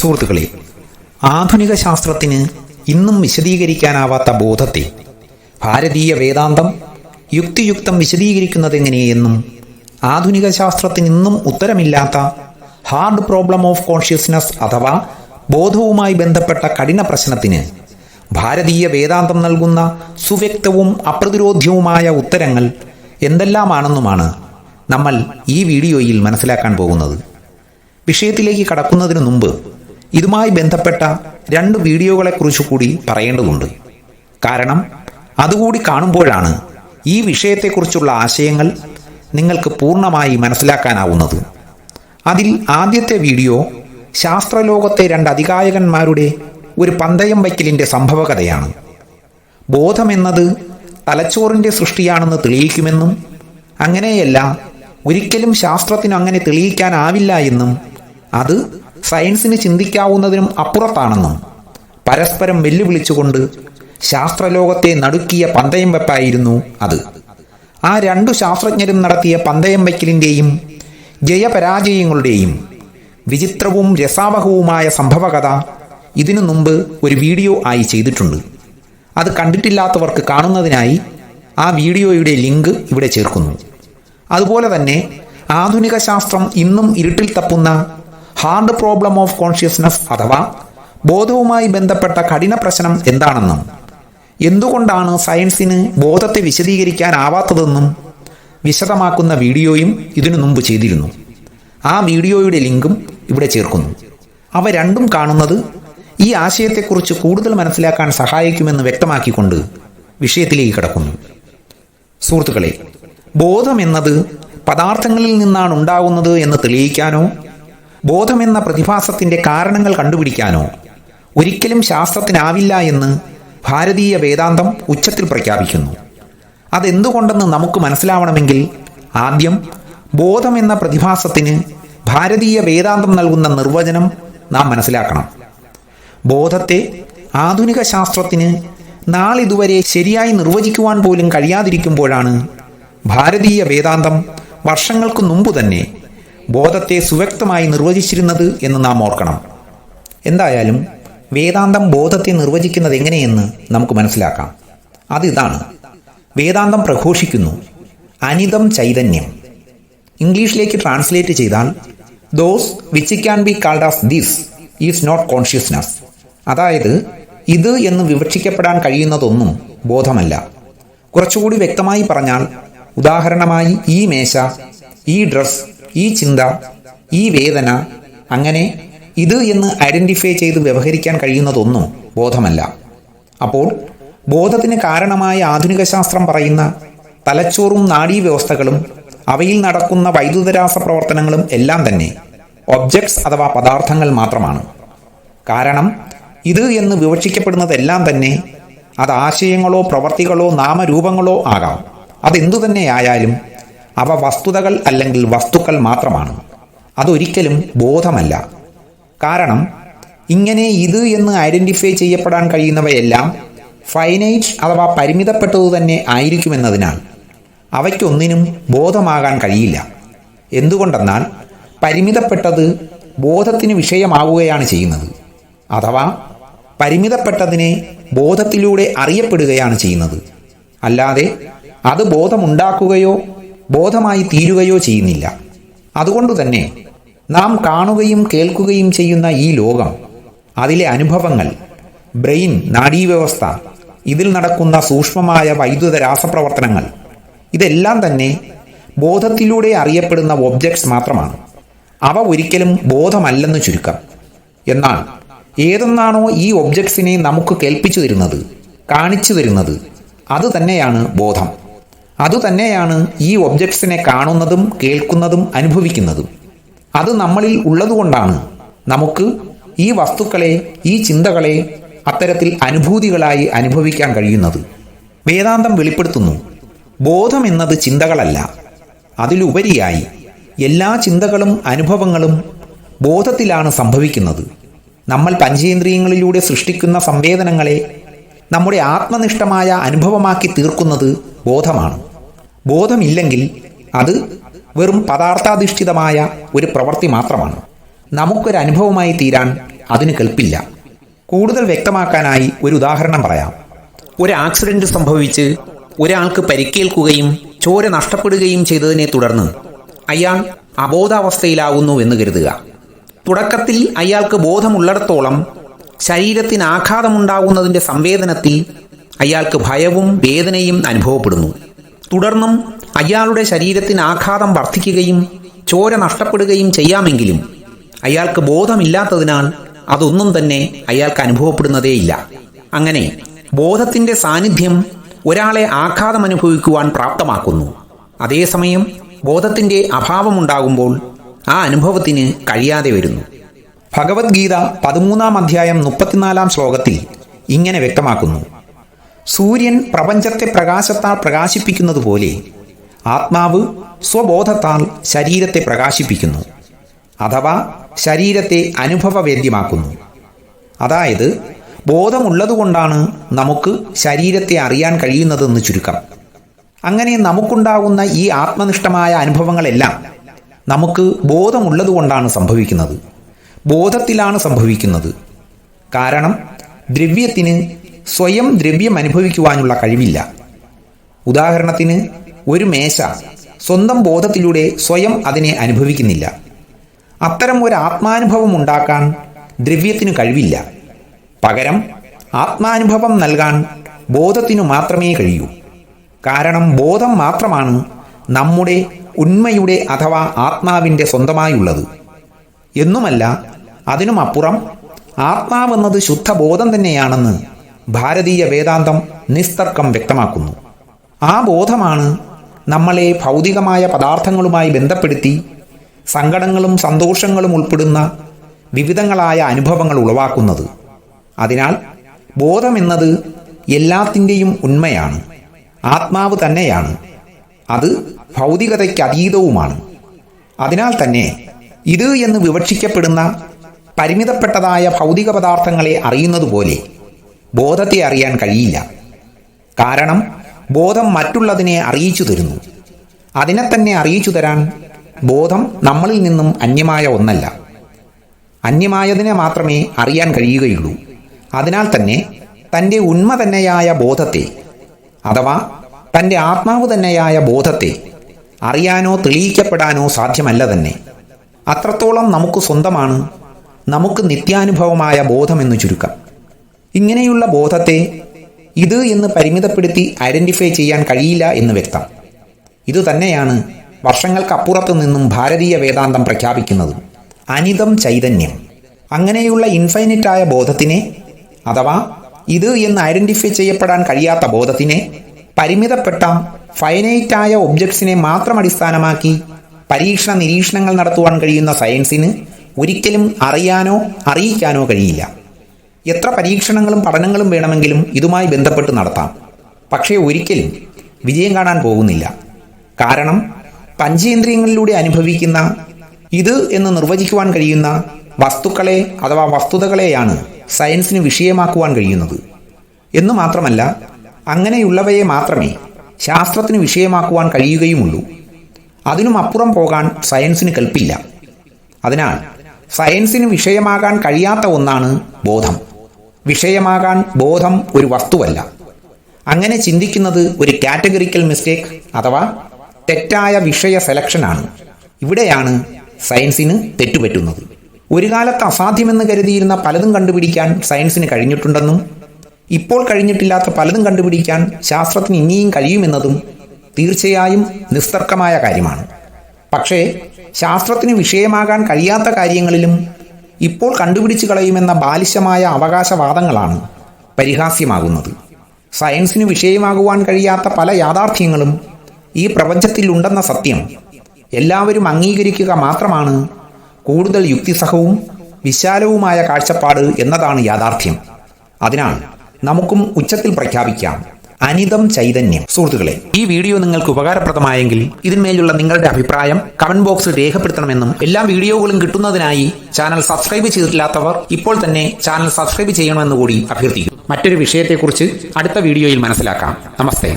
സുഹൃത്തുക്കളെ ആധുനിക ശാസ്ത്രത്തിന് ഇന്നും വിശദീകരിക്കാനാവാത്ത ബോധത്തെ ഭാരതീയ വേദാന്തം യുക്തിയുക്തം വിശദീകരിക്കുന്നതെങ്ങനെയെന്നും ആധുനിക ശാസ്ത്രത്തിന് ഇന്നും ഉത്തരമില്ലാത്ത ഹാർഡ് പ്രോബ്ലം ഓഫ് കോൺഷ്യസ്നസ് അഥവാ ബോധവുമായി ബന്ധപ്പെട്ട കഠിന പ്രശ്നത്തിന് ഭാരതീയ വേദാന്തം നൽകുന്ന സുവ്യക്തവും അപ്രതിരോധ്യവുമായ ഉത്തരങ്ങൾ എന്തെല്ലാമാണെന്നുമാണ് നമ്മൾ ഈ വീഡിയോയിൽ മനസ്സിലാക്കാൻ പോകുന്നത്. വിഷയത്തിലേക്ക് കടക്കുന്നതിന് മുമ്പ് ഇതുമായി ബന്ധപ്പെട്ട രണ്ട് വീഡിയോകളെക്കുറിച്ച് കൂടി പറയേണ്ടതുണ്ട്. കാരണം അതുകൂടി കാണുമ്പോഴാണ് ഈ വിഷയത്തെക്കുറിച്ചുള്ള ആശയങ്ങൾ നിങ്ങൾക്ക് പൂർണമായി മനസ്സിലാക്കാനാവുന്നത്. അതിൽ ആദ്യത്തെ വീഡിയോ ശാസ്ത്രലോകത്തെ രണ്ട് അധികായകന്മാരുടെ ഒരു പന്തയം വയ്ക്കലിന്റെ സംഭവകഥയാണ്. ബോധമെന്നത് തലച്ചോറിന്റെ സൃഷ്ടിയാണെന്ന് തെളിയിക്കുമെന്നും അങ്ങനെയല്ല ഒരിക്കലും ശാസ്ത്രത്തിന് അങ്ങനെ തെളിയിക്കാനാവില്ല എന്നും അത് സയൻസിന് ചിന്തിക്കാവുന്നതിനും അപ്പുറത്താണെന്നും പരസ്പരം വെല്ലുവിളിച്ചുകൊണ്ട് ശാസ്ത്രലോകത്തെ നടുക്കിയ പന്തയം വെപ്പായിരുന്നു അത്. ആ രണ്ടു ശാസ്ത്രജ്ഞരും നടത്തിയ പന്തയം വയ്ക്കലിന്റെയും ജയപരാജയങ്ങളുടെയും വിചിത്രവും രസാവഹവുമായ സംഭവകഥ ഇതിനു മുമ്പ് ഒരു വീഡിയോ ആയി ചെയ്തിട്ടുണ്ട്. അത് കണ്ടിട്ടില്ലാത്തവർക്ക് കാണുന്നതിനായി ആ വീഡിയോയുടെ ലിങ്ക് ഇവിടെ ചേർക്കുന്നു. അതുപോലെ തന്നെ ആധുനിക ശാസ്ത്രം ഇന്നും ഇരുട്ടിൽ തപ്പുന്ന ഹാർഡ് പ്രോബ്ലം ഓഫ് കോൺഷ്യസ്നസ് അഥവാ ബോധവുമായി ബന്ധപ്പെട്ട കഠിന പ്രശ്നം എന്താണെന്നും എന്തുകൊണ്ടാണ് സയൻസിന് ബോധത്തെ വിശദീകരിക്കാനാവാത്തതെന്നും വിശദമാക്കുന്ന വീഡിയോയും ഇതിനു മുമ്പ് ചെയ്തിരുന്നു. ആ വീഡിയോയുടെ ലിങ്കും ഇവിടെ ചേർക്കുന്നു. അവ രണ്ടും കാണുന്നത് ഈ ആശയത്തെക്കുറിച്ച് കൂടുതൽ മനസ്സിലാക്കാൻ സഹായിക്കുമെന്ന് വ്യക്തമാക്കിക്കൊണ്ട് വിഷയത്തിലേക്ക് കടക്കുന്നു. സുഹൃത്തുക്കളെ ബോധം എന്നത് പദാർത്ഥങ്ങളിൽ നിന്നാണ് ഉണ്ടാകുന്നത് എന്ന് തെളിയിക്കാനോ ബോധമെന്ന പ്രതിഭാസത്തിന്റെ കാരണങ്ങൾ കണ്ടുപിടിക്കാനോ ഒരിക്കലും ശാസ്ത്രത്തിനാവില്ല എന്ന് ഭാരതീയ വേദാന്തം ഉച്ചത്തിൽ പ്രഖ്യാപിക്കുന്നു. അതെന്തുകൊണ്ടെന്ന് നമുക്ക് മനസ്സിലാവണമെങ്കിൽ ആദ്യം ബോധം എന്ന പ്രതിഭാസത്തിന് ഭാരതീയ വേദാന്തം നൽകുന്ന നിർവചനം നാം മനസ്സിലാക്കണം. ബോധത്തെ ആധുനിക ശാസ്ത്രത്തിന് നാളിതുവരെ ശരിയായി നിർവചിക്കുവാൻ പോലും കഴിയാതിരിക്കുമ്പോഴാണ് ഭാരതീയ വേദാന്തം വർഷങ്ങൾക്ക് മുമ്പ് തന്നെ ബോധത്തെ സുവ്യക്തമായി നിർവചിച്ചിരുന്നത് എന്ന് നാം ഓർക്കണം. എന്തായാലും വേദാന്തം ബോധത്തെ നിർവചിക്കുന്നത് എങ്ങനെയെന്ന് നമുക്ക് മനസ്സിലാക്കാം. അതിതാണ് വേദാന്തം പ്രഘോഷിക്കുന്നു. അനിതം ചൈതന്യം. ഇംഗ്ലീഷിലേക്ക് ട്രാൻസ്ലേറ്റ് ചെയ്താൽ those which can be called as this is not consciousness അതായത് ഇത് എന്ന് വിവക്ഷിക്കപ്പെടാൻ കഴിയുന്നതൊന്നും ബോധമല്ല. കുറച്ചുകൂടി വ്യക്തമായി പറഞ്ഞാൽ ഉദാഹരണമായി ഈ മേശ ഈ ഡ്രസ് ഈ ചിന്ത ഈ വേദന അങ്ങനെ ഇത് എന്ന് ഐഡന്റിഫൈ ചെയ്ത് വ്യവഹരിക്കാൻ കഴിയുന്നതൊന്നും ബോധമല്ല. അപ്പോൾ ബോധത്തിന് കാരണമായ ആധുനിക ശാസ്ത്രം പറയുന്ന തലച്ചോറും നാഡീവ്യവസ്ഥകളും അവയിൽ നടക്കുന്ന വൈദ്യുതരാസ പ്രവർത്തനങ്ങളും എല്ലാം തന്നെ ഒബ്ജക്ട്സ് അഥവാ പദാർത്ഥങ്ങൾ മാത്രമാണ്. കാരണം ഇത് എന്ന് വിവക്ഷിക്കപ്പെടുന്നതെല്ലാം തന്നെ അത് ആശയങ്ങളോ പ്രവർത്തികളോ നാമരൂപങ്ങളോ ആകാം. അതെന്തു തന്നെയായാലും അവ വസ്തുതകൾ അല്ലെങ്കിൽ വസ്തുക്കൾ മാത്രമാണ്. അതൊരിക്കലും ബോധമല്ല. കാരണം ഇങ്ങനെ ഇത് എന്ന് ഐഡന്റിഫൈ ചെയ്യപ്പെടാൻ കഴിയുന്നവയെല്ലാം ഫൈനൈറ്റ് അഥവാ പരിമിതപ്പെട്ടതു തന്നെ ആയിരിക്കുമെന്നതിനാൽ അവയ്ക്കൊന്നിനും ബോധമാകാൻ കഴിയില്ല. എന്തുകൊണ്ടെന്നാൽ പരിമിതപ്പെട്ടത് ബോധത്തിന് വിഷയമാവുകയാണ് ചെയ്യുന്നത്. അഥവാ പരിമിതപ്പെട്ടതിനെ ബോധത്തിലൂടെ അറിയപ്പെടുകയാണ് ചെയ്യുന്നത്. അല്ലാതെ അത് ബോധമുണ്ടാക്കുകയോ ബോധമായി തീരുകയോ ചെയ്യുന്നില്ല. അതുകൊണ്ട് തന്നെ നാം കാണുകയും കേൾക്കുകയും ചെയ്യുന്ന ഈ ലോകം അതിലെ അനുഭവങ്ങൾ ബ്രെയിൻ നാഡീവ്യവസ്ഥ ഇതിൽ നടക്കുന്ന സൂക്ഷ്മമായ വൈദ്യുത രാസപ്രവർത്തനങ്ങൾ ഇതെല്ലാം തന്നെ ബോധത്തിലൂടെ അറിയപ്പെടുന്ന ഒബ്ജക്ട്സ് മാത്രമാണ്. അവ ഒരിക്കലും ബോധമല്ലെന്ന് ചുരുക്കം. എന്നാൽ ഏതെന്നാണോ ഈ ഒബ്ജക്ട്സിനെ നമുക്ക് കേൾപ്പിച്ചു തരുന്നത് കാണിച്ചു തരുന്നത് അതുതന്നെയാണ് ബോധം. അതുതന്നെയാണ് ഈ ഒബ്ജക്ട്സിനെ കാണുന്നതും കേൾക്കുന്നതും അനുഭവിക്കുന്നതും. അത് നമ്മളിൽ ഉള്ളതുകൊണ്ടാണ് നമുക്ക് ഈ വസ്തുക്കളെ ഈ ചിന്തകളെ അത്തരത്തിൽ അനുഭൂതികളായി അനുഭവിക്കാൻ കഴിയുന്നത്. വേദാന്തം വെളിപ്പെടുത്തുന്നു. ബോധം എന്നത് ചിന്തകളല്ല. അതിലുപരിയായി എല്ലാ ചിന്തകളും അനുഭവങ്ങളും ബോധത്തിലാണ് സംഭവിക്കുന്നത്. നമ്മൾ പഞ്ചേന്ദ്രിയങ്ങളിലൂടെ സൃഷ്ടിക്കുന്ന സംവേദനങ്ങളെ നമ്മുടെ ആത്മനിഷ്ഠമായ അനുഭവമാക്കി തീർക്കുന്നത് ബോധമാണ്. ബോധമില്ലെങ്കിൽ അത് വെറും പദാർത്ഥാധിഷ്ഠിതമായ ഒരു പ്രവൃത്തി മാത്രമാണ്. നമുക്കൊരു അനുഭവമായി തീരാൻ അതിന് കെൽപ്പില്ല. കൂടുതൽ വ്യക്തമാക്കാനായി ഒരു ഉദാഹരണം പറയാം. ഒരു ആക്സിഡന്റ് സംഭവിച്ച് ഒരാൾക്ക് പരിക്കേൽക്കുകയും ചോര നഷ്ടപ്പെടുകയും ചെയ്തതിനെ തുടർന്ന് അയാൾ അബോധാവസ്ഥയിലാകുന്നു എന്ന് കരുതുക. തുടക്കത്തിൽ അയാൾക്ക് ബോധമുള്ളിടത്തോളം ശരീരത്തിന് ആഘാതമുണ്ടാകുന്നതിന്റെ സംവേദനത്തിൽ അയാൾക്ക് ഭയവും വേദനയും അനുഭവപ്പെടുന്നു. തുടർന്നും അയാളുടെ ശരീരത്തിന് ആഘാതം വർദ്ധിക്കുകയും ചോര നഷ്ടപ്പെടുകയും ചെയ്യാമെങ്കിലും അയാൾക്ക് ബോധമില്ലാത്തതിനാൽ അതൊന്നും തന്നെ അയാൾക്ക് അനുഭവപ്പെടുന്നതേയില്ല. അങ്ങനെ ബോധത്തിന്റെ സാന്നിധ്യം ഒരാളെ ആഘാതം അനുഭവിക്കുവാൻ പ്രാപ്തമാക്കുന്നു. അതേസമയം ബോധത്തിന്റെ അഭാവമുണ്ടാകുമ്പോൾ ആ അനുഭവത്തിന് കഴിയാതെ വരുന്നു. ഭഗവത്ഗീത പതിമൂന്നാം അധ്യായം മുപ്പത്തിനാലാം ശ്ലോകത്തിൽ ഇങ്ങനെ വ്യക്തമാക്കുന്നു. സൂര്യൻ പ്രപഞ്ചത്തെ പ്രകാശത്താൽ പ്രകാശിപ്പിക്കുന്നതുപോലെ ആത്മാവ് സ്വബോധത്താൽ ശരീരത്തെ പ്രകാശിപ്പിക്കുന്നു അഥവാ ശരീരത്തെ അനുഭവവേദ്യമാക്കുന്നു. അതായത് ബോധമുള്ളതുകൊണ്ടാണ് നമുക്ക് ശരീരത്തെ അറിയാൻ കഴിയുന്നതെന്ന് ചുരുക്കം. അങ്ങനെ നമുക്കുണ്ടാകുന്ന ഈ ആത്മനിഷ്ഠമായ അനുഭവങ്ങളെല്ലാം നമുക്ക് ബോധമുള്ളതുകൊണ്ടാണ് സംഭവിക്കുന്നത് ബോധത്തിലാണ് സംഭവിക്കുന്നത്. കാരണം ദ്രവ്യത്തിന് സ്വയം ദ്രവ്യം അനുഭവിക്കുവാനുള്ള കഴിവില്ല. ഉദാഹരണത്തിന് ഒരു മേശ സ്വന്തം ബോധത്തിലൂടെ സ്വയം അതിനെ അനുഭവിക്കുന്നില്ല. അത്തരം ഒരു ആത്മാനുഭവം ഉണ്ടാക്കാൻ ദ്രവ്യത്തിനു കഴിവില്ല. പകരം ആത്മാനുഭവം നൽകാൻ ബോധത്തിനു മാത്രമേ കഴിയൂ. കാരണം ബോധം മാത്രമാണ് നമ്മുടെ ഉണ്മയുടെ അഥവാ ആത്മാവിന്റെ സ്വന്തമായുള്ളത്. എന്നുമല്ല അതിനുമപ്പുറം ആത്മാവെന്നത് ശുദ്ധബോധം തന്നെയാണെന്ന് ഭാരതീയ വേദാന്തം നിസ്തർക്കം വ്യക്തമാക്കുന്നു. ആ ബോധമാണ് നമ്മളെ ഭൗതികമായ പദാർത്ഥങ്ങളുമായി ബന്ധപ്പെടുത്തി സങ്കടങ്ങളും സന്തോഷങ്ങളും ഉൾപ്പെടുന്ന വിവിധങ്ങളായ അനുഭവങ്ങൾ ഉളവാക്കുന്നത്. അതിനാൽ ബോധമെന്നത് എല്ലാത്തിന്റെയും ഉണ്മയാണ് ആത്മാവ് തന്നെയാണ് അത് ഭൗതികതയ്ക്ക് അതീതവുമാണ്. അതിനാൽ തന്നെ ഇത് എന്ന് വിവക്ഷിക്കപ്പെടുന്ന പരിമിതപ്പെട്ടതായ ഭൗതിക പദാർത്ഥങ്ങളെ അറിയുന്നതുപോലെ ബോധത്തെ അറിയാൻ കഴിയില്ല. കാരണം ബോധം മറ്റുള്ളതിനെ അറിയിച്ചു തരുന്നു. അതിനെ തന്നെ അറിയിച്ചു തരാൻ ബോധം നമ്മളിൽ നിന്നും അന്യമായ ഒന്നല്ല. അന്യമായതിനെ മാത്രമേ അറിയാൻ കഴിയുകയുള്ളൂ. അതിനാൽ തന്നെ തന്റെ ഉന്മ തന്നെയായ ബോധത്തെ അഥവാ തന്റെ ആത്മാവ് തന്നെയായ ബോധത്തെ അറിയാനോ തെളിയിക്കപ്പെടാനോ സാധ്യമല്ല തന്നെ. അത്രത്തോളം നമുക്ക് സ്വന്തമാണ് നമുക്ക് നിത്യാനുഭവമായ ബോധമെന്ന് ചുരുക്കം. ഇങ്ങനെയുള്ള ബോധത്തെ ഇത് എന്ന് പരിമിതപ്പെടുത്തി ഐഡന്റിഫൈ ചെയ്യാൻ കഴിയില്ല എന്ന് വ്യക്തം. ഇതുതന്നെയാണ് വർഷങ്ങൾക്കപ്പുറത്തു നിന്നും ഭാരതീയ വേദാന്തം പ്രഖ്യാപിക്കുന്നത്. അനിതം ചൈതന്യം. അങ്ങനെയുള്ള ഇൻഫൈനിറ്റായ ബോധത്തിനെ അഥവാ ഇത് എന്ന് ഐഡന്റിഫൈ ചെയ്യപ്പെടാൻ കഴിയാത്ത ബോധത്തിനെ പരിമിതപ്പെട്ട ഫൈനൈറ്റായ ഒബ്ജക്ട്സിനെ മാത്രം അടിസ്ഥാനമാക്കി പരീക്ഷണ നിരീക്ഷണങ്ങൾ നടത്തുവാൻ കഴിയുന്ന സയൻസിന് ഒരിക്കലും അറിയാനോ അറിയിക്കാനോ കഴിയില്ല. എത്ര പരീക്ഷണങ്ങളും പഠനങ്ങളും വേണമെങ്കിലും ഇതുമായി ബന്ധപ്പെട്ട് നടത്താം. പക്ഷേ ഒരിക്കലും വിജയം കാണാൻ പോകുന്നില്ല. കാരണം പഞ്ചേന്ദ്രിയങ്ങളിലൂടെ അനുഭവിക്കുന്ന ഇത് എന്ന് നിർവചിക്കുവാൻ കഴിയുന്ന വസ്തുക്കളെ അഥവാ വസ്തുതകളെയാണ് സയൻസിന് വിഷയമാക്കുവാൻ കഴിയുന്നത്. എന്ന് മാത്രമല്ല അങ്ങനെയുള്ളവയെ മാത്രമേ ശാസ്ത്രത്തിന് വിഷയമാക്കുവാൻ കഴിയുകയുമുള്ളൂ. അതിനും അപ്പുറം പോകാൻ സയൻസിന് കൽപ്പില്ല. അതിനാൽ സയൻസിന് വിഷയമാകാൻ കഴിയാത്ത ഒന്നാണ് ബോധം. വിഷയമാകാൻ ബോധം ഒരു വസ്തുവല്ല. അങ്ങനെ ചിന്തിക്കുന്നത് ഒരു കാറ്റഗറിക്കൽ മിസ്റ്റേക്ക് അഥവാ തെറ്റായ വിഷയ സെലക്ഷനാണ് ഇവിടെയാണ് സയൻസിന് തെറ്റുപറ്റുന്നത്. ഒരു കാലത്ത് അസാധ്യമെന്ന് കരുതിയിരുന്ന പലതും കണ്ടുപിടിക്കാൻ സയൻസിന് കഴിഞ്ഞിട്ടുണ്ടെന്നും ഇപ്പോൾ കഴിഞ്ഞിട്ടില്ലാത്ത പലതും കണ്ടുപിടിക്കാൻ ശാസ്ത്രത്തിന് ഇനിയും കഴിയുമെന്നതും തീർച്ചയായും നിസ്തർക്കമായ കാര്യമാണ്. പക്ഷേ ശാസ്ത്രത്തിന് വിഷയമാകാൻ കഴിയാത്ത കാര്യങ്ങളിലും ഇപ്പോൾ കണ്ടുപിടിച്ചു കളയുമെന്ന ബാലിശമായ അവകാശവാദങ്ങളാണ് പരിഹാസ്യമാകുന്നത്. സയൻസിന് വിഷയമാകുവാൻ കഴിയാത്ത പല യാഥാർത്ഥ്യങ്ങളും ഈ പ്രപഞ്ചത്തിലുണ്ടെന്ന സത്യം എല്ലാവരും അംഗീകരിക്കുക മാത്രമാണ് കൂടുതൽ യുക്തിസഹവും വിശാലവുമായ കാഴ്ചപ്പാട് എന്നതാണ് യാഥാർത്ഥ്യം. അതിനാൽ നമുക്കും ഉച്ചത്തിൽ പ്രഖ്യാപിക്കാം. അനിതം ചൈതന്യം. സുഹൃത്തുക്കളെ ഈ വീഡിയോ നിങ്ങൾക്ക് ഉപകാരപ്രദമായെങ്കിൽ ഇതിന്മേലുള്ള നിങ്ങളുടെ അഭിപ്രായം കമന്റ് ബോക്സിൽ രേഖപ്പെടുത്തണമെന്നും എല്ലാ വീഡിയോകളും കിട്ടുന്നതിനായി ചാനൽ സബ്സ്ക്രൈബ് ചെയ്തിട്ടില്ലാത്തവർ ഇപ്പോൾ തന്നെ ചാനൽ സബ്സ്ക്രൈബ് ചെയ്യണമെന്ന് കൂടി അഭ്യർത്ഥിക്കുന്നു. മറ്റൊരു വിഷയത്തെക്കുറിച്ച് അടുത്ത വീഡിയോയിൽ മനസ്സിലാക്കാം. നമസ്തേ.